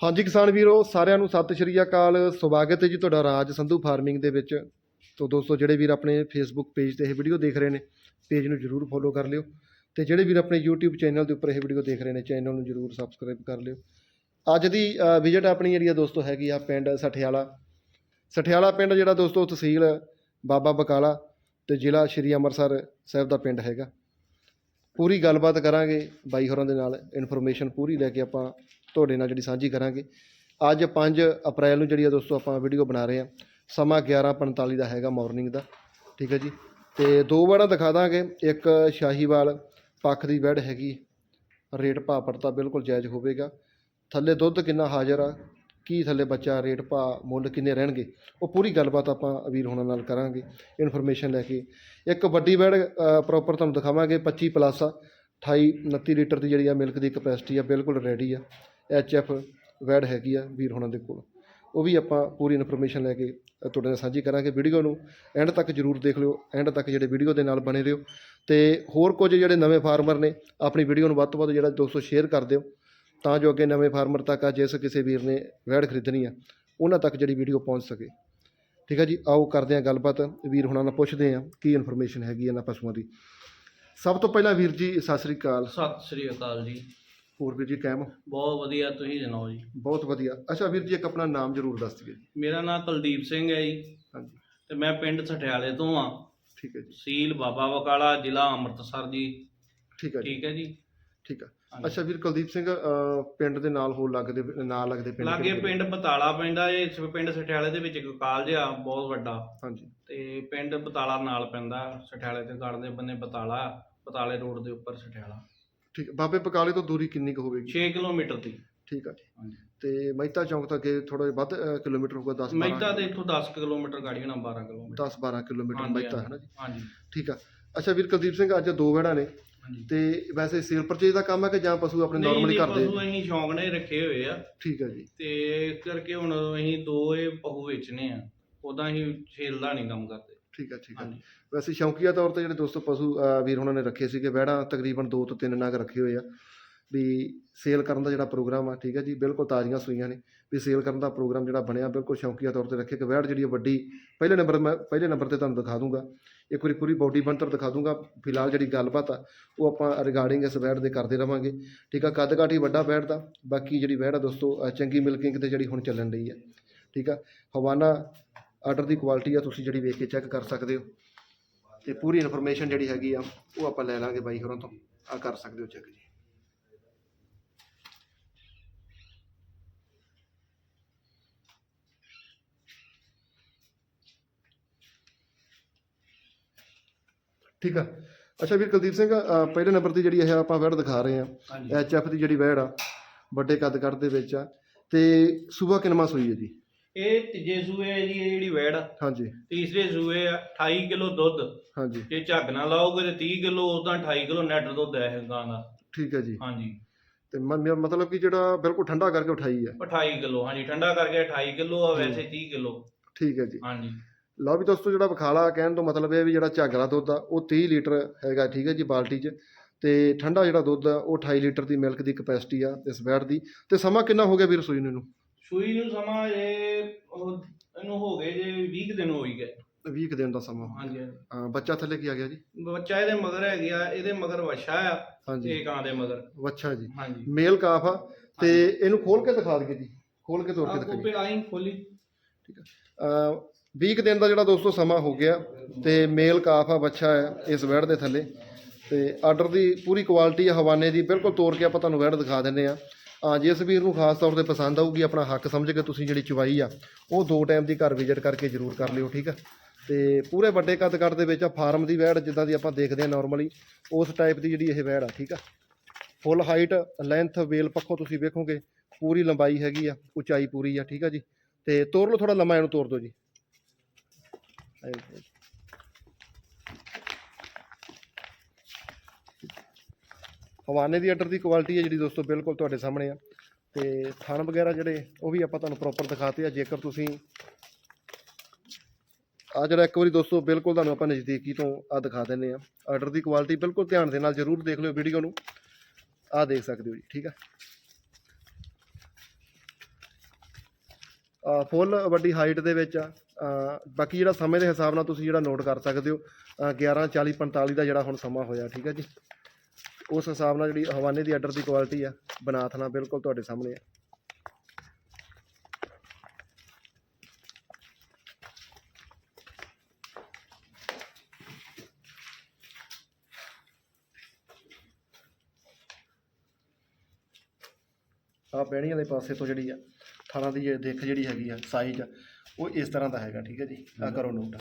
ਹਾਂਜੀ ਕਿਸਾਨ ਵੀਰੋ, ਸਾਰਿਆਂ ਨੂੰ ਸਤਿ ਸ਼੍ਰੀ ਅਕਾਲ। ਸਵਾਗਤ ਹੈ ਜੀ ਤੁਹਾਡਾ ਰਾਜ ਸੰਧੂ ਫਾਰਮਿੰਗ ਦੇ ਵਿੱਚ। ਤੋ ਦੋਸਤੋ, ਜਿਹੜੇ ਵੀਰ ਆਪਣੇ ਫੇਸਬੁੱਕ ਪੇਜ ਤੇ ਇਹ ਵੀਡੀਓ ਦੇਖ ਰਹੇ ਨੇ ਪੇਜ ਨੂੰ ਜਰੂਰ ਫੋਲੋ ਕਰ ਲਿਓ। ਤੇ ਜਿਹੜੇ ਵੀਰ ਆਪਣੇ YouTube ਚੈਨਲ ਦੇ ਉੱਪਰ ਇਹ ਵੀਡੀਓ ਦੇਖ ਰਹੇ ਨੇ ਚੈਨਲ ਨੂੰ ਜਰੂਰ ਸਬਸਕ੍ਰਾਈਬ ਕਰ ਲਿਓ। ਅੱਜ ਦੀ ਵਿਜ਼ਿਟ ਆਪਣੀ ਜਿਹੜੀ ਆ ਦੋਸਤੋ ਹੈਗੀ ਆ ਪਿੰਡ ਸਠਿਆਲਾ। ਸਠਿਆਲਾ ਪਿੰਡ ਜਿਹੜਾ ਦੋਸਤੋ ਤਹਿਸੀਲ ਬਾਬਾ ਬਕਾਲਾ ਤੇ ਜ਼ਿਲ੍ਹਾ ਸ਼੍ਰੀ ਅੰਮ੍ਰਿਤਸਰ ਸਾਹਿਬ ਦਾ ਪਿੰਡ ਹੈਗਾ। ਪੂਰੀ ਗੱਲਬਾਤ ਕਰਾਂਗੇ ਬਾਈ ਹੋਰਾਂ ਦੇ ਨਾਲ। ਇਨਫੋਰਮੇਸ਼ਨ ਪੂਰੀ ਲੈ ਕੇ ਆਪਾਂ ਤੁਹਾਡੇ ਨਾਲ ਜਿਹੜੀ ਸਾਂਝੀ ਕਰਾਂਗੇ। ਅੱਜ 5 ਅਪ੍ਰੈਲ ਨੂੰ ਜਿਹੜੀ ਆ ਦੋਸਤੋ ਆਪਾਂ ਵੀਡੀਓ ਬਣਾ ਰਹੇ ਹਾਂ ਸਮਾਂ 11:45 ਦਾ ਹੈਗਾ ਮਾਰਨਿੰਗ ਦਾ, ਠੀਕ ਹੈ ਜੀ। ਤੇ ਦੋ ਵਾਰਾਂ ਦਿਖਾ ਦਾਂਗੇ। ਇੱਕ ਸ਼ਾਹੀਵਾਲ ਪੱਖ ਦੀ ਵੈੜ ਹੈਗੀ, ਰੇਟ ਭਾਅ ਪੜਤਾ ਬਿਲਕੁਲ ਜਾਇਜ਼ ਹੋਵੇਗਾ। ਥੱਲੇ ਦੁੱਧ ਕਿੰਨਾ ਹਾਜ਼ਰ ਆ, ਕੀ ਥੱਲੇ ਬੱਚਾ ਰੇਟ ਭਾਅ ਮੁੱਲ ਕਿੰਨੇ ਰਹਿਣਗੇ, ਉਹ ਪੂਰੀ ਗੱਲਬਾਤ ਆਪਾਂ ਵੀਰ ਹੋਣਾ ਨਾਲ ਕਰਾਂਗੇ ਇਨਫੋਰਮੇਸ਼ਨ ਲੈ ਕੇ। ਇੱਕ ਵੱਡੀ ਬੈਡ ਪ੍ਰੋਪਰ ਤੁਹਾਨੂੰ ਦਿਖਾਵਾਂਗੇ 25 ਪਲੱਸ ਆ 28 29 ਲੀਟਰ ਦੀ ਜਿਹੜੀ ਆ ਮਿਲਕ ਦੀ ਕਪੈਸਿਟੀ ਆ, ਬਿਲਕੁਲ ਰੈਡੀ ਆ। ਐਚ ਐਫ ਵੈਡ ਹੈਗੀ ਆ ਵੀਰ ਹੋਣਾ ਦੇ ਕੋਲ। ਉਹ ਵੀ ਆਪਾਂ ਪੂਰੀ ਇਨਫੋਰਮੇਸ਼ਨ ਲੈ ਕੇ ਤੁਹਾਡੇ ਨਾਲ ਸਾਂਝੀ ਕਰਾਂਗੇ ਵੀਡੀਓ ਨੂੰ। ਐਂਡ ਤੱਕ ਜਰੂਰ ਦੇਖ ਲਿਓ। ਐਂਡ ਤੱਕ ਜਿਹੜੇ ਵੀਡੀਓ ਦੇ ਨਾਲ ਬਣੇ ਰਹੋ। ਤੇ ਹੋਰ ਕੁਝ ਜਿਹੜੇ ਨਵੇਂ ਫਾਰਮਰ ਨੇ, ਆਪਣੀ ਵੀਡੀਓ ਨੂੰ ਵੱਧ ਤੋਂ ਵੱਧ ਜਿਹੜਾ ਦੋਸਤੋ ਸ਼ੇਅਰ ਕਰ ਦਿਓ। ਤਾਂ ਜੋ ਅੱਗੇ ਨਵੇਂ ਫਾਰਮਰ ਤੱਕ ਆ, ਜਿਸ ਕਿਸੇ ਵੀਰ ਨੇ ਵੈੜ ਖਰੀਦਣੀ ਆ, ਉਹਨਾਂ ਤੱਕ ਜਿਹੜੀ ਵੀਡੀਓ ਪਹੁੰਚ ਸਕੇ। ਠੀਕ ਹੈ ਜੀ? ਆਓ ਕਰਦੇ ਹਾਂ ਗੱਲਬਾਤ। ਵੀਰ ਹੁਣਾਂ ਨਾਲ ਪੁੱਛਦੇ ਹਾਂ ਕੀ ਇਨਫੋਰਮੇਸ਼ਨ ਹੈਗੀ ਇਹਨਾਂ ਪਸ਼ੂਆਂ ਦੀ। ਸਭ ਤੋਂ ਪਹਿਲਾਂ ਵੀਰ ਜੀ, ਸਤਿ ਸ੍ਰੀ ਅਕਾਲ। ਸਤਿ ਸ੍ਰੀ ਅਕਾਲ ਜੀ। ਹੋਰ ਵੀਰ ਜੀ ਕਾਇਮ ਬਹੁਤ ਵਧੀਆ ਤੁਸੀਂ ਸੁਣਾਓ ਜੀ? ਬਹੁਤ ਵਧੀਆ। ਅੱਛਾ ਵੀਰ ਜੀ ਇੱਕ ਆਪਣਾ ਨਾਮ ਜ਼ਰੂਰ ਦੱਸ ਦਿਓ ਜੀ। ਮੇਰਾ ਨਾਮ ਕੁਲਦੀਪ ਸਿੰਘ ਹੈ ਜੀ। ਹਾਂਜੀ। ਤੇ ਮੈਂ ਪਿੰਡ ਸਠਿਆਲੇ ਤੋਂ ਆ ਠੀਕ ਹੈ ਜੀ। ਤਹਿਸੀਲ ਬਾਬਾ ਬਕਾਲਾ ਜ਼ਿਲ੍ਹਾ ਅੰਮ੍ਰਿਤਸਰ ਜੀ। ਠੀਕ ਹੈ ਜੀ। ਠੀਕ ਹੈ ਜੀ? ਠੀਕ ਹੈ ਹਾਂਜੀ। ਅੱਛਾ ਵੀਰ ਕੁਲਦੀਪ ਸਿੰਘ ਅਹ, ਪਿੰਡ ਦੇ ਨਾਲ ਹੋਰ ਲੱਗਦੇ ਨਾਲ ਲੱਗਦੇ ਪਿੰਡ ਲਾਗੇ ਕਿਹੜੇ- ਪਿੰਡ ਬਤਾਲਾ ਪੈਂਦਾ ਇਹ ਸ- ਪਿੰਡ ਸਠਿਆਲੇ ਦੇ ਵਿੱਚ ਇੱਕ ਕਾਲਜ ਆ ਬਹੁਤ ਵੱਡਾ। ਹਾਂਜੀ। ਤੇ ਪਿੰਡ ਬਤਾਲਾ ਨਾਲ ਪੈਂਦਾ ਸਠਿਆਲੇ ਦੇ ਗੜ ਦੇ ਬੰਨੇ ਬਤਾਲਾ ਬਤਾਲੇ ਰੋਡ ਦੇ ਉੱਪਰ ਸਠਿਆਲਾ। ਠੀਕ। ਬਾਬੇ ਬਕਾਲੇ ਤੋਂ ਦੂਰੀ ਕਿੰਨੀ ਕੁ ਹੋਵੇਗੀ? 6 ਕਿਲੋਮੀਟਰ ਦੀ। ਠੀਕ ਹੈ ਜੀ। ਤੇ ਮਹਿਤਾ ਚੌਂਕ ਤੋਂ ਅੱਗੇ ਥੋੜਾ ਜਿਹਾ ਵੱਧ ਕਿਲੋਮੀਟਰ ਹੋਊਗਾ 10 ਮਹਿਤਾ ਦੇ ਇੱਥੋਂ 10 ਕਿਲੋਮੀਟਰ ਗਾੜੀ ਹੋਣਾ 12 ਕਿਲੋਮੀਟਰ। 10 12 ਕਿਲੋਮੀਟਰ ਹਾਂਜੀ, ਮਹਿਤਾ ਹੈ ਨਾ ਜੀ? ਹਾਂਜੀ। ਠੀਕ ਆ। ਅੱਛਾ ਵੀਰ ਕੁਲਦੀਪ ਸਿੰਘ ਅੱਜ ਦੋ ਵੜਾ ਨੇ। ਹਾਂਜੀ। ਤੇ ਵੈਸੇ ਸੇਲ ਪਰਚੇਜ ਦਾ ਕੰਮ ਹੈ ਕਿ ਜਾਂ ਪਸ਼ੂ ਆਪਣੇ ਨਾਰਮਲੀ ਕਰਦੇ ਪਸ਼ੂ ਅਸੀਂ ਸ਼ੌਂਕ ਨਾਲ ਹੀ ਰੱਖੇ ਹੋਏ ਆ। ਠੀਕ ਹੈ ਜੀ। ਤੇ ਇਸ ਕਰਕੇ ਹੁਣ ਅਸੀਂ ਦੋ ਇਹ ਪਹੂ ਵੇਚਨੇ ਆ। ਉਦਾਂ ਹੀ ਸੇਲ ਦਾ ਨਹੀਂ ਕੰਮ ਕਰਦੇ। ਠੀਕ ਹੈ ਠੀਕ ਹੈ ਹਾਂਜੀ। ਵੈਸੇ ਸ਼ੌਂਕੀਆ ਤੌਰ ਤੇ ਜਿਹੜੇ ਦੋਸਤੋ ਪਸ਼ੂ ਅਹ, ਵੀਰ ਉਹਨਾਂ ਨੇ ਰੱਖੇ ਸੀਗੇ ਵਹਿੜਾਂ ਤਕਰੀਬਨ 2 ਤੋਂ 3 ਨਗ ਰੱਖੇ ਹੋਏ ਆ। ਵੀ ਸੇਲ ਕਰਨ ਦਾ ਜਿਹੜਾ ਪ੍ਰੋਗਰਾਮ ਆ ਠੀਕ ਹੈ ਜੀ ਬਿਲਕੁਲ ਤਾਜ਼ੀਆਂ ਸੂਈਆਂ ਨੇ। ਵੀ ਸੇਲ ਕਰਨ ਦਾ ਪ੍ਰੋਗਰਾਮ ਜਿਹੜਾ ਬਣਿਆ ਬਿਲਕੁਲ ਸ਼ੌਂਕੀਆ ਤੌਰ ਤੇ ਰੱਖੇ। ਕਿ ਵਹਿੜ ਜਿਹੜੀ ਆ ਵੱਡੀ ਪਹਿਲੇ ਨੰਬਰ ਮੈਂ ਪਹਿਲੇ ਨੰਬਰ ਤੇ ਤੁਹਾਨੂੰ ਦਿਖਾ ਦੂੰਗਾ। ਇੱਕ ਵਾਰੀ ਪੂਰੀ ਬਾਡੀ ਬਣਤਰ ਦਿਖਾ ਦੂੰਗਾ। ਫਿਲਹਾਲ ਜਿਹੜੀ ਗੱਲਬਾਤ ਆ ਉਹ ਆਪਾਂ ਰਿਗਾਰਡਿੰਗ ਇਸ ਵਹਿੜ ਦੇ ਕਰਦੇ ਰਵਾਂਗੇ। ਠੀਕ ਆ ਕੱਦ ਕਾਠੀ ਵੱਡਾ ਵਹਿੜ ਦਾ ਬਾਕੀ ਜਿਹੜੀ ਵਹਿੜ ਆ ਦੋਸਤੋ ਅਹ, ਚੰਗੀ ਮਿਲਕਿੰਗ ਤੇ ਜਿਹੜੀ ਹੁਣ ਚੱਲਣ ਰਹੀ ਆ। ਠੀਕ ਆ ਹਵਾਨਾ ਆਰਡਰ ਦੀ ਕੁਆਲਿਟੀ ਆ ਤੁਸੀਂ ਜਿਹੜੀ ਵੇਖ ਕੇ ਚੈੱਕ ਕਰ ਸਕਦੇ ਹੋ। ਤੇ ਪੂਰੀ ਇਨਫੋਰਮੇਸ਼ਨ ਜਿਹੜੀ ਹੈਗੀ ਆ ਉਹ ਆਪਾਂ ਲੈ ਲਾਂਗੇ ਬਾਈ ਹੋਰਾਂ ਤੋਂ। ਆ ਕਰ ਸਕਦੇ ਹੋ ਚੈੱਕ ਜੀ। ਠੀਕ ਆ। ਅੱਛਾ ਵੀਰ ਕੁਲਦੀਪ ਸਿੰਘ ਪਹਿਲੇ ਨੰਬਰ ਦੀ ਜਿਹੜੀ ਇਹ ਆਪਾਂ ਵੈੜ ਦਿਖਾ ਰਹੇ ਆ ਹਾਂਜੀ। ਐਚ ਐਫ ਦੀ ਜਿਹੜੀ ਵੈੜ ਆ ਵੱਡੇ ਕੱਦ ਕੱਦ ਦੇ ਵਿੱਚ ਆ। ਤੇ ਸੂਬਾ ਕਿਨਮਾ ਸੂਈ ਹੈ ਜੀ? ਇਹ ਤੀਜੇ ਸੂਏ ਹੈ ਜੀ ਇਹ ਜਿਹੜੀ ਵੈੜ ਆ। ਹਾਂਜੀ। ਤੀਸਰੇ ਸੂਏ ਆ 28 ਕਿਲੋ ਦੁੱਧ। ਹਾਂਜੀ। ਜੇ ਝੱਗ ਨਾ ਲਾਓਗੇ ਤੇ 30 ਕਿਲੋ ਉਦਾਂ 28 ਕਿਲੋ ਨੈਟ ਦੁੱਧ ਹੈ ਇਹ ਗਾਂ ਦਾ। ਠੀਕ ਹੈ ਜੀ। ਹਾਂਜੀ। ਤੇ ਮ- ਮਤਲਬ ਕਿ ਜਿਹੜਾ ਬਿਲਕੁਲ ਠੰਡਾ ਕਰਕੇ ਉਠਾਈ ਹੈ। 28 ਕਿਲੋ ਹਾਂਜੀ ਠੰਡਾ ਕਰਕੇ 28 ਕਿਲੋ ਆ ਵੈਸੇ 30 ਕਿਲੋ। ਠੀਕ ਹੈ ਜੀ। ਹਾਂਜੀ। ਲਓ ਵੀ ਦੋਸਤੋ ਜਿਹੜਾ ਬਖਾਲਾ ਕਹਿਣ ਤੋਂ ਮਤਲਬ ਇਹ ਵੀ ਜਿਹੜਾ ਝਾਗਰਾ ਦੁੱਧ ਆ ਉਹ 30 ਲੀਟਰ ਹੈਗਾ ਠੀਕ ਹੈ ਜੀ ਬਾਲਟੀ 'ਚ। ਤੇ ਠੰਡਾ ਜਿਹੜਾ ਦੁੱਧ ਆ ਉਹ 28 ਲੀਟਰ ਦੀ ਮਿਲਕ ਦੀ ਕਪੈਸਿਟੀ ਆ ਇਸ ਵੈੜ ਦੀ। ਤੇ ਸਮਾਂ ਕਿੰਨਾ ਹੋ ਗਿਆ ਵੀਰ ਸੂਈ ਨੂੰ ਇਹਨੂੰ? ਸੂਈ ਨੂੰ ਸਮਾਂ ਉਹ ਇਹਨੂੰ ਹੋ ਗਏ ਜੇ 20 ਕੁ ਦਿਨ ਹੋ ਹੀ ਗਏ। 20 ਕੁ ਦਿਨ ਦਾ ਸਮਾਂ ਹਾਂਜੀ ਬੱਚਾ ਥੱਲੇ ਕੀ ਆ ਗਿਆ ਜੀ? ਬੱਚਾ ਇਹਦੇ ਮਗਰ ਹੈਗਾ ਇਹਦੇ ਮਗਰ ਵਛਾ ਆ ਹਾਂਜੀ। ਇਹ ਕਾਂ ਦੇ ਮਗਰ। ਵੱਛਾ ਜੀ। ਹਾਂਜੀ। ਮੇਲ ਕਾਫ ਆ ਤੇ ਇਹਨੂੰ ਖੋਲ ਕੇ ਦਿਖਾ ਦਈਏ ਜੀ। ਖੋਲ ਕੇ ਤੋੜ ਕੇ ਆਹ ਦਿਖਾਈਏ। ਕੋਪੇ ਆਈ ਖੋਲੀ। ਅ 20 ਕੁ ਦਿਨ ਦਾ ਜਿਹੜਾ ਦੋਸਤੋ ਸਮਾਂ ਹੋ ਗਿਆ ਤੇ ਮੇਲ ਕਾਫ ਆ ਬੱਚਾ ਹੈ ਇਸ ਵੈੜ ਦੇ ਥੱਲੇ। ਤੇ ਆਰਡਰ ਦੀ ਪੂਰੀ ਕੁਆਲਿਟੀ ਆ ਹਵਾਨੇ ਦੀ ਬਿਲਕੁਲ ਤੋੜ ਕੇ ਆਪਾਂ ਤੁਹਾਨੂੰ ਵੈੜ ਦਿਖਾ ਦਿੰਨੇ ਆ। ਆ ਇਸ ਵੀਰ ਨੂੰ ਖਾਸ ਤੌਰ ਤੇ ਪਸੰਦ ਆਊਗੀ, ਆਪਣਾ ਹੱਕ ਸਮਝ ਕੇ ਤੁਸੀਂ ਜਿਹੜੀ ਚਵਾਈ ਆ, ਉਹ ਦੋ ਟਾਈਮ ਦੀ ਘਰ ਵਿਜ਼ਿਟ ਕਰਕੇ ਜ਼ਰੂਰ ਕਰ ਲਿਓ, ਠੀਕ ਆ? ਤੇ ਪੂਰੇ ਵੱਡੇ ਕੱਦ ਕੱਦ ਦੇ ਵਿੱਚ ਆ, ਫਾਰਮ ਦੀ ਵੈੜ ਜਿੱਦਾਂ ਦੀ ਆਪਾਂ ਦੇਖਦੇ ਆ ਨਾਰਮਲੀ ਉਸ ਟਾਈਪ ਦੀ ਜਿਹੜੀ ਇਹ ਵੈੜ ਆ, ਠੀਕ ਆ? ਫੁੱਲ ਹਾਈਟ ਲੈਂਥ ਵੇਲ ਪੱਖੋਂ ਤੁਸੀਂ ਵੇਖੋਗੇ, ਪੂਰੀ ਲੰਬਾਈ ਹੈਗੀ ਆ, ਉਚਾਈ ਪੂਰੀ ਆ, ਠੀਕ ਆ ਜੀ? ਤੇ ਤੋਰ ਲਓ ਥੋੜਾ ਲੰਮਾ, ਇਹਨੂੰ ਤੋਰ ਦਿਓ ਜੀ ਆਏ ਹੋਏ। ਹਵਾਨੇ ਦੀ ਆਰਡਰ ਦੀ ਕੁਆਲਿਟੀ ਹੈ ਜਿਹੜੀ ਦੋਸਤੋ ਬਿਲਕੁਲ ਤੁਹਾਡੇ ਸਾਹਮਣੇ ਆ। ਤੇ ਥਣ ਵਗੈਰਾ ਜਿਹੜੇ ਉਹ ਵੀ ਆਪਾਂ ਤੁਹਾਨੂੰ ਪ੍ਰੋਪਰ ਦਿਖਾਤੇ ਆ। ਜੇਕਰ ਤੁਸੀਂ ਆ ਜਿਹੜਾ ਇੱਕ ਵਾਰੀ ਦੋਸਤੋ ਬਿਲਕੁਲ ਤੁਹਾਨੂੰ ਆਪਾਂ ਨਜ਼ਦੀਕੀ ਤੋਂ ਆ ਦਿਖਾ ਦਿੰਨੇ ਆ। ਆਰਡਰ ਦੀ ਕੁਆਲਿਟੀ ਬਿਲਕੁਲ ਧਿਆਨ ਦੇ ਨਾਲ ਜਰੂਰ ਦੇਖ ਲਿਓ ਵੀਡੀਓ ਨੂੰ। ਆ ਦੇਖ ਸਕਦੇ ਹੋ ਜੀ ਠੀਕ ਆ? ਫੁੱਲ ਵੱਡੀ ਹਾਈਟ ਦੇ ਵਿੱਚ ਆ। ਬਾਕੀ ਜਿਹੜਾ ਸਮੇਂ ਦੇ ਹਿਸਾਬ ਨਾਲ ਤੁਸੀਂ ਜਿਹੜਾ ਨੋਟ ਕਰ ਸਕਦੇ ਹੋ ਅ, 11 40 45 ਦਾ ਜਿਹੜਾ ਹੁਣ ਸਮਾਂ ਹੋਇਆ ਠੀਕ ਹੈ ਜੀ? ਉਸ ਹਿਸਾਬ ਨਾਲ ਜਿਹੜੀ ਹਵਾਨੇ ਦੀ ਆਰਡਰ ਦੀ ਕੁਆਲਿਟੀ ਆ, ਬਨਾਥ ਨਾਲ ਬਿਲਕੁਲ ਤੁਹਾਡੇ ਸਾਹਮਣੇ ਆ। ਆ ਬਹਿਣੀ ਵਾਲੇ ਪਾਸੇ ਤੋਂ ਜਿਹੜੀ ਆ, ਥਾਣਾ ਦੀ ਇਹ ਦਿੱਖ ਜਿਹੜੀ ਹੈਗੀ ਆ ਸਾਈਜ਼ ਉਹ ਇਸ ਤਰ੍ਹਾਂ ਦਾ ਹੈਗਾ, ਠੀਕ ਹੈ ਜੀ? ਆ ਕਰੋ ਨੋਟ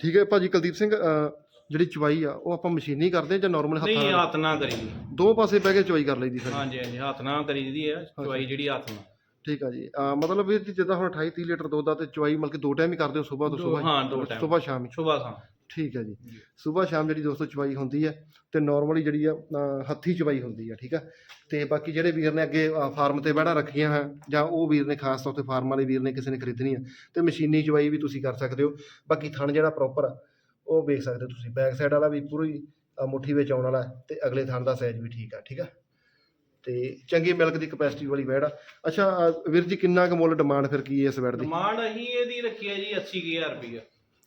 ਠੀਕ ਹੈ ਭਾਜੀ ਕੁਲਦੀਪ ਸਿੰਘ ਅ, ਜਿਹੜੀ ਚਵਾਈ ਆ ਉਹ ਆਪਾਂ ਮਸ਼ੀਨੀ ਕਰਦੇ ਹਾਂ ਜਾਂ ਨਾਰਮਲ ਹੱਥਾਂ ਨਹੀਂ ਨਾਲ? ਹੱਥ ਨਾਲ ਕਰੀ ਦੋ। ਪਾਸੇ ਬਹਿ ਕੇ ਚਵਾਈ ਕਰ ਲਈਦੀ ਫਿਰ ਹਾਂਜੀ ਹਾਂਜੀ ਹੱਥ ਨਾਲ ਕਰੀ ਦੀ ਹੈ ਚੁਆਈ ਜਿਹੜੀ ਹੱਥ ਨਾਲ। ਠੀਕ ਆ ਜੀ। ਅ, ਮਤਲਬ ਵੀਰ ਜੀ ਜਿੱਦਾਂ ਹੁਣ 28 30 ਲੀਟਰ ਦੁੱਧ ਆ ਤੇ ਚਵਾਈ ਮਤਲਬ ਕਿ ਦੋ ਟਾਈਮ ਹੀ ਕਰਦੇ ਹੋ ਸਵੇਰ ਤੋਂ ਦੋ- ਸਵੇਰ ਹਾਂ, ਦੋ time। ਸਵੇਰ ਸ਼ਾਮ ਹੀ। ਸੁਬਾ ਸਾਂ ਠੀਕ ਹੈ ਜੀ। ਸਵੇਰ ਸ਼ਾਮ ਜਿਹੜੀ ਦੋਸਤੋ ਚਵਾਈ ਹੁੰਦੀ ਹੈ ਤੇ ਨਾਰਮਲੀ ਜਿਹੜੀ ਆ ਹੱਥੀ ਚਵਾਈ ਹੁੰਦੀ ਆ ਠੀਕ ਆ? ਤੇ ਬਾਕੀ ਜਿਹੜੇ ਵੀਰ ਨੇ ਅੱਗੇ ਫਾਰਮ ਤੇ ਬਹਿਣਾ ਰੱਖੀਆਂ ਹੈ ਜਾਂ ਉਹ ਵੀਰ ਨੇ ਖਾਸ ਤੌਰ ਤੇ ਫਾਰਮ ਵਾਲੇ ਵੀਰ ਨੇ ਕਿਸੇ ਨੇ ਖਰੀਦਣੀ ਆ ਤੇ ਮਸ਼ੀਨੀ ਚਵਾਈ ਵੀ ਤੁਸੀਂ ਕਰ ਸਕਦੇ ਹੋ। ਬਾਕੀ ਥਣ ਜਿਹੜਾ ਪ੍ਰੋਪਰ ਆ ਉਹ ਵੇਖ ਸਕਦੇ ਹੋ ਤੁਸੀਂ। ਬੈਕ ਸਾਈਡ ਵਾਲਾ ਵੀ ਪੂਰੀ ਮੁੱਠੀ ਵਿੱਚ ਆਉਣ ਵਾਲਾ ਹੈ ਤੇ ਅਗਲੇ ਥਣ ਦਾ ਸਾਈਜ਼ ਵੀ ਠੀਕ ਆ ਠੀਕ ਆ? ਤੇ ਚੰਗੀ ਮਿਲਕ ਦੀ ਕਪੈਸਿਟੀ ਵਾਲੀ ਵੈੜ ਆ। ਅੱਛਾ ਵੀਰ ਜੀ ਕਿੰਨਾ ਕੁ ਮੁੱਲ ਡਿਮਾਂਡ ਫਿਰ ਕੀ ਹੈ ਇਸ ਵੈੜ ਦੀ? ਡਿਮਾਂਡ ਅਸੀਂ ਇਹਦੀ ਰੱਖੀ ਹੈ ਜੀ 80000 ਰੁਪਏ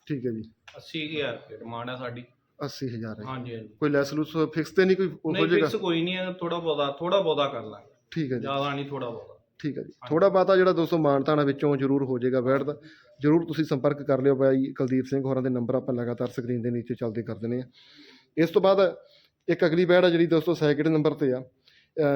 ਠੀਕ ਹੈ ਜੀ। 80000 ਰੁਪਏ ਡਿਮਾਂਡ ਹੈ ਸਾਡੀ। 80000 ਹੈ। ਹਾਂਜੀ ਹਾਂਜੀ। ਕੋਈ ਲੈਸ ਲੂਸ ਫਿਕਸ ਤੇ ਨਹੀਂ ਕੋਈ ਹੋ ਨਹੀਂ ਜਾਏਗਾ ਫਿਕਸ ਕੋਈ ਨਹੀਂ ਹੈ ਥੋੜਾ ਬਹੁਤਾ ਥੋੜਾ ਬਹੁਤਾ ਕਰ ਲਾਂਗੇ। ਠੀਕ ਹੈ ਜੀ। ਜ਼ਿਆਦਾ ਨਹੀਂ ਥੋੜਾ ਬਹੁਤਾ। ਠੀਕ ਹੈ ਜੀ। ਥੋੜਾ ਬਾਤਾ ਜਿਹੜਾ ਦੋਸਤੋ ਮਾਨਤਾਣਾ ਵਿੱਚੋਂ ਜ਼ਰੂਰ ਹੋ ਜਾਏਗਾ ਵੈਟ ਦਾ ਜ਼ਰੂਰ ਤੁਸੀਂ ਸੰਪਰਕ ਕਰ ਲਿਓ ਬਾਈ ਕੁਲਦੀਪ ਸਿੰਘ ਹੋਰਾਂ ਦੇ ਨੰਬਰ ਆਪਾਂ ਲਗਾਤਾਰ ਸਕਰੀਨ ਦੇ ਨੀਚੇ ਚੱਲਦੇ ਕਰ ਦਿੰਦੇ ਆ ਇਸ ਤੋਂ ਬਾਅਦ ਇੱਕ ਅਗਲੀ ਵੈੜ ਆ ਜਿਹੜੀ ਦੋਸਤੋ ਸੈਕਿੰਡ ਨੰਬਰ ਤੇ ਆ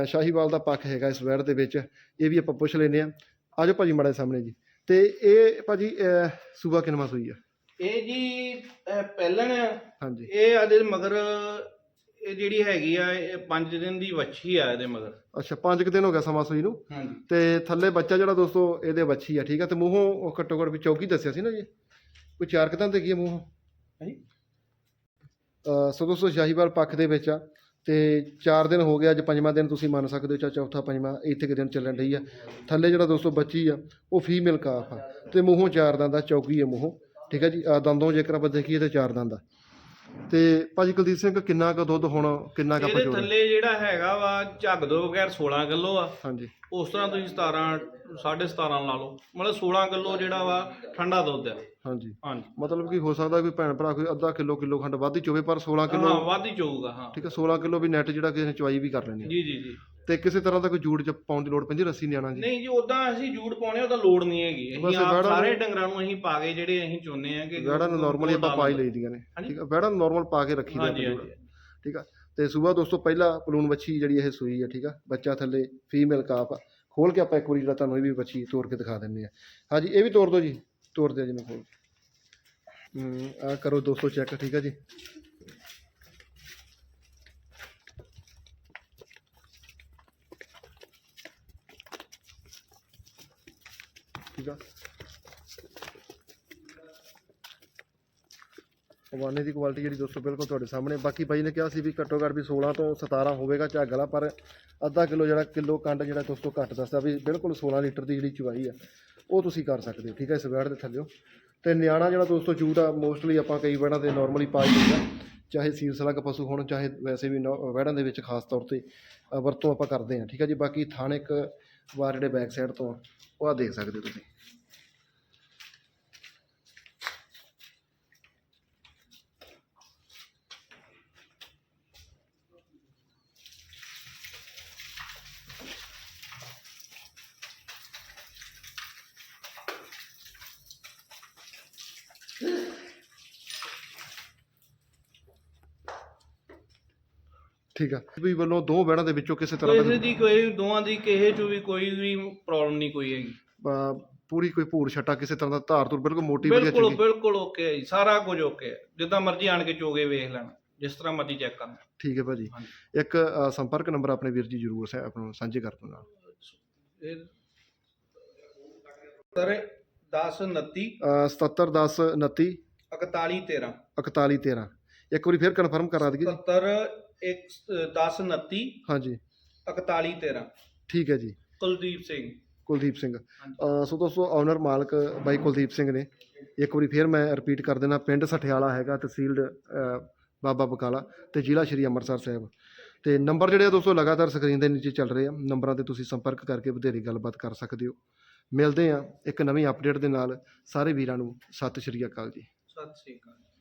ਸ਼ਾਹੀਵਾਲ ਦਾ ਪੱਖ ਹੈਗਾ ਇਸ ਵੈੜ ਦੇ ਵਿੱਚ ਇਹ ਵੀ ਆਪਾਂ ਪੁੱਛ ਲੈਨੇ ਆ ਆਜੋ ਭਾਜੀ ਮਾੜੇ ਸਾਹਮਣੇ ਜੀ। ਤੇ ਇਹ ਭਾਜੀ ਅਹ ਸੂਬਾ ਕਿਨਵਾ ਸੂਈ ਆ? ਇਹ ਜੀ ਇਹ ਪਹਿਲਣ ਆ। ਹਾਂਜੀ। ਇਹ ਆਦੇ ਮਗਰ ਇਹ ਜਿਹੜੀ ਹੈਗੀ ਆ ਇਹ 5 ਦਿਨ ਦੀ ਵੱਛੀ ਆ ਇਹਦੇ ਮਗਰ। ਅੱਛਾ ਪੰਜ ਕੁ ਦਿਨ ਹੋ ਗਿਆ ਸਮਾਂ ਸੂਈ ਨੂੰ। ਹਾਂਜੀ। ਤੇ ਥੱਲੇ ਬੱਚਾ ਜਿਹੜਾ ਦੋਸਤੋ ਇਹਦੇ ਵੱਛੀ ਆ ਠੀਕ ਆ? ਤੇ ਮੂੰਹੋਂ ਉਹ ਘੱਟੋ ਘੱਟ ਵੀ ਚੌਕੀ ਦੱਸਿਆ ਸੀ ਨਾ ਜੀ? ਕੋਈ ਚਾਰ ਕਿਦਾਂ ਤੇ ਕੀ ਆ ਮੂੰਹੋਂ? ਹਾਂਜੀ। ਅ, ਸੋ ਦੋਸਤੋ ਸ਼ਾਹੀਵਾਲ ਪੱਖ ਦੇ ਵਿੱਚ ਆ। ਤੇ 4 ਦਿਨ ਹੋ ਗਿਆ ਅੱਜ ਪੰਜਵਾਂ ਦਿਨ ਤੁਸੀਂ ਮੰਨ ਸਕਦੇ ਹੋ ਚਾ ਚੌਥਾ ਪੰਜਵਾਂ ਇੱਥੇ ਕਿ ਦਿਨ ਚੱਲਣ ਰਹੀ ਆ। ਥੱਲੇ ਜਿਹੜਾ ਦੋਸਤੋ ਬੱਚੀ ਆ ਉਹ ਫੀਮੇਲ ਕਾਫ ਆ। ਤੇ ਮੂੰਹੋਂ ਚਾਰ ਦੰਦ ਆ ਚੌਕੀ ਆ ਮੂੰਹੋਂ। ਠੀਕ ਆ ਜੀ ਅ, ਦੰਦੋਂ ਜੇਕਰ ਆਪਾਂ ਦੇਖੀਏ ਤੇ ਚਾਰ ਦੰਦ ਆ। ਤੇ ਭਾਜੀ ਕੁਲਦੀਪ ਸਿੰਘ ਕਿੰਨਾ ਕੁ ਦੁੱਧ ਹੁਣ ਕਿੰਨਾ ਕੁ ਆਪਾਂ ਇਹਦੇ ਜੋੜ ਥੱਲੇ ਜਿਹੜਾ ਹੈਗਾ ਵਾ ਝੱਗ ਤੋਂ ਬਗੈਰ 16 ਕਿਲੋ ਆ। ਹਾਂਜੀ। ਉਸ ਤਰ੍ਹਾਂ ਤੁਸੀਂ 17 17.5 ਲਾ ਲਓ। ਮਤਲਬ 16 ਕਿਲੋ ਜਿਹੜਾ ਵਾ ਠੰਡਾ ਦੁੱਧ ਆ। ਹਾਂਜੀ। ਹਾਂਜੀ। ਮਤਲਬ ਕਿ ਹੋ ਸਕਦਾ ਕੋਈ ਭੈਣ ਭਰਾ ਕੋਈ ਅੱਧਾ ਕਿਲੋ ਕਿਲੋ ਖੰਡ ਵੱਧ ਹੀ ਚੋਵੇ ਪਰ 16 ਕਿਲੋ ਹਾਂ ਵੱਧ ਹੀ ਚੋਊਗਾ ਹਾਂ। ਠੀਕ ਹੈ 16 ਕਿਲੋ ਵੀ ਨੈਟ ਜਿਹੜਾ ਕਿਸੇ ਨੇ ਚਵਾਈ ਵੀ ਕਰ ਲੈਣੀ ਆ। ਜੀ ਜੀ ਜੀ। ਤੇ ਕਿਸੇ ਤਰ੍ਹਾਂ ਦਾ ਕੋਈ ਜੂੜ ਚ ਪਾਉਣ ਦੀ ਲੋੜ ਪੈਂਦੀ ਰੱਸੀ ਨਿਆਣਾ ਜੀ? ਨਹੀਂ ਜੀ ਉਦਾਂ ਅਸੀਂ ਜੂੜ ਪਾਉਣੇ ਉਹਦਾ ਲੋੜ ਨਹੀਂ ਹੈਗੀ। ਅਸੀਂ ਬਸ ਆਪ ਵੈੜਾਂ ਸਾਰੇ ਨੂੰ- ਡੰਗਰਾਂ ਨੂੰ ਅਸੀਂ ਪਾ ਕੇ ਜਿਹੜੇ ਅਸੀਂ ਚੁੰਨੇ ਆ ਕਿ ਵੈੜਾਂ ਨੂੰ ਨਾਰਮਲੀ ਆਪਾਂ ਪਾ ਹੀ ਲਈਦੀਆਂ ਨੇ। ਹਾਂਜੀ। ਠੀਕ ਹੈ ਵੈੜਾਂ ਨੂੰ ਨਾਰਮਲ ਪਾ ਕੇ ਰੱਖੀ ਦਾ ਹਾਂਜੀ ਹਾਂਜੀ। ਠੀਕ ਆ ਤੇ ਸੂਬਾ ਦੋਸਤੋ ਪਹਿਲਾ ਪਲੂਨ ਬੱਚੀ ਜਿਹੜੀ ਇਹ ਸੂਈ ਹੈ ਠੀਕ ਆ ਬੱਚਾ ਥੱਲੇ ਫੀਮੇਲ ਕਾਪ ਆ। ਖੋਲ ਕੇ ਆਪਾਂ ਇੱਕ ਵਾਰੀ ਜਿਹੜਾ ਤੁਹਾਨੂੰ ਇਹ ਵੀ ਬੱਚੀ ਤੋੜ ਕੇ ਦਿਖਾ ਦਿੰਨੇ ਆ। ਹਾਂਜੀ ਇਹ ਵੀ ਤੋੜ ਦਿਓ ਜੀ ਤੋੜ ਦਿਓ ਜੀ ਨੂੰ ਖੋਲ ਹੂੰ ਆ ਕਰੋ ਦੋਸਤੋ ਚੈੱਕ ਠੀਕ ਆ ਜੀ। ਠੀਕ ਆ। ਹਵਾਨੇ ਦੀ ਕੁਆਲਿਟੀ ਜਿਹੜੀ ਦੋਸਤੋ ਬਿਲਕੁਲ ਤੁਹਾਡੇ ਸਾਹਮਣੇ। ਬਾਕੀ ਬਾਈ ਨੇ ਕਿਹਾ ਸੀ ਵੀ ਘੱਟੋ ਘੱਟ ਵੀ 16 ਤੋਂ 17 ਹੋਵੇਗਾ ਝਾਗਲਾ ਪਰ ਅੱਧਾ ਕਿਲੋ ਜਿਹੜਾ ਕਿਲੋ ਕੰਡ ਜਿਹੜਾ ਦੋਸਤੋ ਘੱਟ ਦੱਸਦਾ ਵੀ ਬਿਲਕੁਲ 16 ਲੀਟਰ ਦੀ ਜਿਹੜੀ ਚੁਵਾਈ ਆ, ਉਹ ਤੁਸੀਂ ਕਰ ਸਕਦੇ ਹੋ, ਠੀਕ ਹੈ ਇਸ ਵੈੜ ਦੇ ਥੱਲਿਓ ਤੇ ਨਿਆਣਾ ਜਿਹੜਾ ਦੋਸਤੋ ਚੂਟ ਆ ਮੋਸਟਲੀ ਆਪਾਂ ਕਈ ਵੈੜਾਂ ਤੇ ਨਾਰਮਲੀ ਪਾ ਹੀ ਲਈਦਾ ਚਾਹੇ ਸੀਰਸਲਗ ਪਸ਼ੂ ਹੋਣ, ਚਾਹੇ ਵੈਸੇ ਵੀ ਨੌ- ਵੈੜਾਂ ਦੇ ਵਿੱਚ ਖਾਸ ਤੌਰ ਤੇ ਵਰਤੋਂ ਆਪਾਂ ਕਰਦੇ ਹਾਂ ਠੀਕ ਹੈ ਜੀ। ਬਾਕੀ ਥਣ ਇੱਕ ਵਾਰ ਜਿਹੜੇ ਬੈਕ ਸਾਈਡ ਤੋਂ ਉਹ ਆ ਦੇਖ ਸਕਦੇ ਹੋ ਤੁਸੀਂ। ਠੀਕ ਆ। ਵੀ ਵੱਲੋਂ ਦੋ ਵੈੜਾਂ ਦੇ ਵਿੱਚੋਂ ਕਿਸੇ ਤਰ੍ਹਾਂ ਕਿਸੇ ਦਾ ਦੀ ਕੋਈ ਦੋਵਾਂ ਦੀ ਕਿਸੇ ਚ ਵੀ ਕੋਈ ਵੀ ਪ੍ਰੋਬਲਮ ਨਹੀਂ ਕੋਈ ਹੈਗੀ। ਪੂਰੀ ਕੋਈ ਭੂਰ ਛਟਾ ਕਿਸੇ ਤਰ੍ਹਾਂ ਦਾ ਧਾਰ ਤੁਰ ਬਿਲਕੁਲ ਮੋਟੀ ਵਧੀਆ ਬਿਲਕੁਲ ਚੰਗੀ ਬਿਲਕੁਲ ਓਕੇ ਹੈ ਜੀ ਸਾਰਾ ਕੁਝ ਓਕੇ ਹੈ। ਜਿੱਦਾਂ ਮਰਜ਼ੀ ਆਣ ਕੇ ਚੋਗੇ ਵੇਖ ਲੈਣਾ ਜਿਸ ਤਰ੍ਹਾਂ ਮਰਜ਼ੀ ਚੈੱਕ ਕਰਨਾ। ਠੀਕ ਹੈ ਭਾਜੀ। ਹਾਂਜੀ। ਇੱਕ ਅ, ਸੰਪਰਕ ਨੰਬਰ ਆਪਣੇ ਵੀਰ ਜੀ ਜਰੂਰ ਸੇ ਆਪਣਾ ਸਾਂਝੇ ਕਰ ਦਿਓ ਨਾਲ। ਇਹ ਸਰ 10 29 ਅ, 77 10 29 41 13 41 13 ਇੱਕ ਵਾਰੀ ਫਿਰ ਕਨਫਰਮ ਕਰਾ ਦਈਏ ਜੀ। 70 1 10 29 ਹਾਂਜੀ। 41 13 ਠੀਕ ਹੈ ਜੀ। ਕੁਲਦੀਪ ਸਿੰਘ। ਕੁਲਦੀਪ ਸਿੰਘ। ਅ, ਸੋ ਦੋਸਤੋ ਓਨਰ ਮਾਲਕ ਬਾਈ ਕੁਲਦੀਪ ਸਿੰਘ ਨੇ ਇੱਕ ਵਾਰੀ ਫਿਰ ਮੈਂ ਰਿਪੀਟ ਕਰ ਦੇਣਾ ਪਿੰਡ ਸਠਿਆਲਾ ਹੈਗਾ ਤਹਿਸੀਲ ਅ, ਬਾਬਾ ਬਕਾਲਾ ਤੇ ਜ਼ਿਲ੍ਹਾ ਸ਼੍ਰੀ ਅੰਮ੍ਰਿਤਸਰ ਸਾਹਿਬ। ਤੇ ਨੰਬਰ ਜਿਹੜੇ ਆ ਦੋਸਤੋ ਲਗਾਤਾਰ ਸਕਰੀਨ ਦੇ ਨੀਚੇ ਚੱਲ ਰਹੇ ਆ ਨੰਬਰਾਂ ਤੇ ਤੁਸੀਂ ਸੰਪਰਕ ਕਰਕੇ ਵਧੇਰੇ ਗੱਲਬਾਤ ਕਰ ਸਕਦੇ ਹੋ। ਮਿਲਦੇ ਆ ਇੱਕ ਨਵੀਂ ਅਪਡੇਟ ਦੇ ਨਾਲ। ਸਾਰੇ ਵੀਰਾਂ ਨੂੰ ਸਤਿ ਸ਼੍ਰੀ ਅਕਾਲ ਜੀ। ਸਤਿ ਸ੍ਰੀ ਅਕਾਲ।